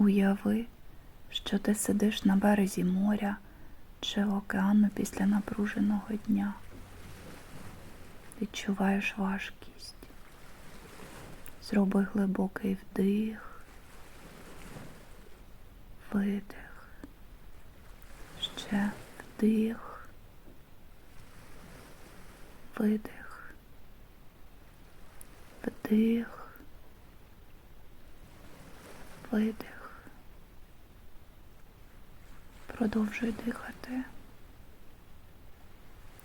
Уяви, що ти сидиш на березі моря чи океану після напруженого дня. Відчуваєш важкість. Зроби глибокий вдих, видих, ще вдих, видих, вдих, видих. Продовжуй дихати.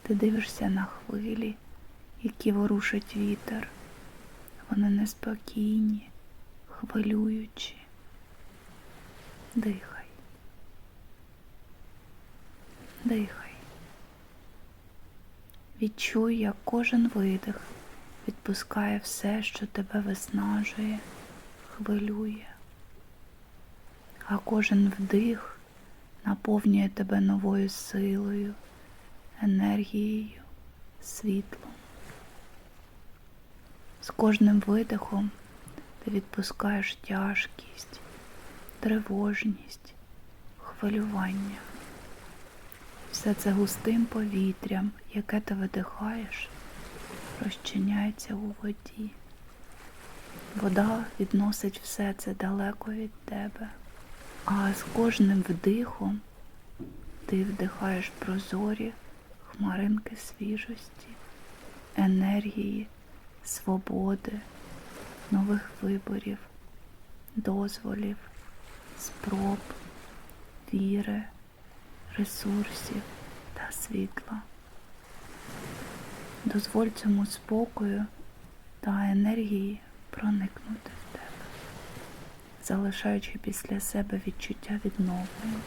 Ти дивишся на хвилі, які ворушить вітер. Вони неспокійні, хвилюючі. Дихай. Дихай. Відчуй, як кожен видих відпускає все, що тебе виснажує, хвилює. А кожен вдих наповнює тебе новою силою, енергією, світлом. З кожним видихом ти відпускаєш тяжкість, тривожність, хвилювання. Все це густим повітрям, яке ти видихаєш, розчиняється у воді. Вода відносить все це далеко від тебе. А з кожним вдихом ти вдихаєш прозорі хмаринки свіжості, енергії, свободи, нових виборів, дозволів, спроб, віри, ресурсів та світла. Дозволь цьому спокою та енергії проникнути залишаючи після себе відчуття відновлення.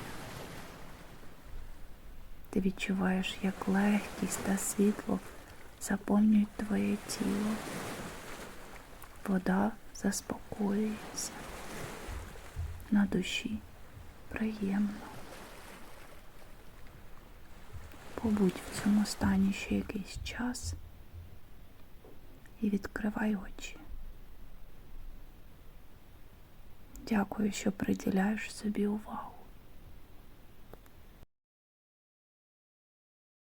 Ти відчуваєш, як легкість та світло заповнюють твоє тіло. Вода заспокоюється. На душі приємно. Побудь в цьому стані ще якийсь час і відкривай очі. Дякую, що приділяєш собі увагу.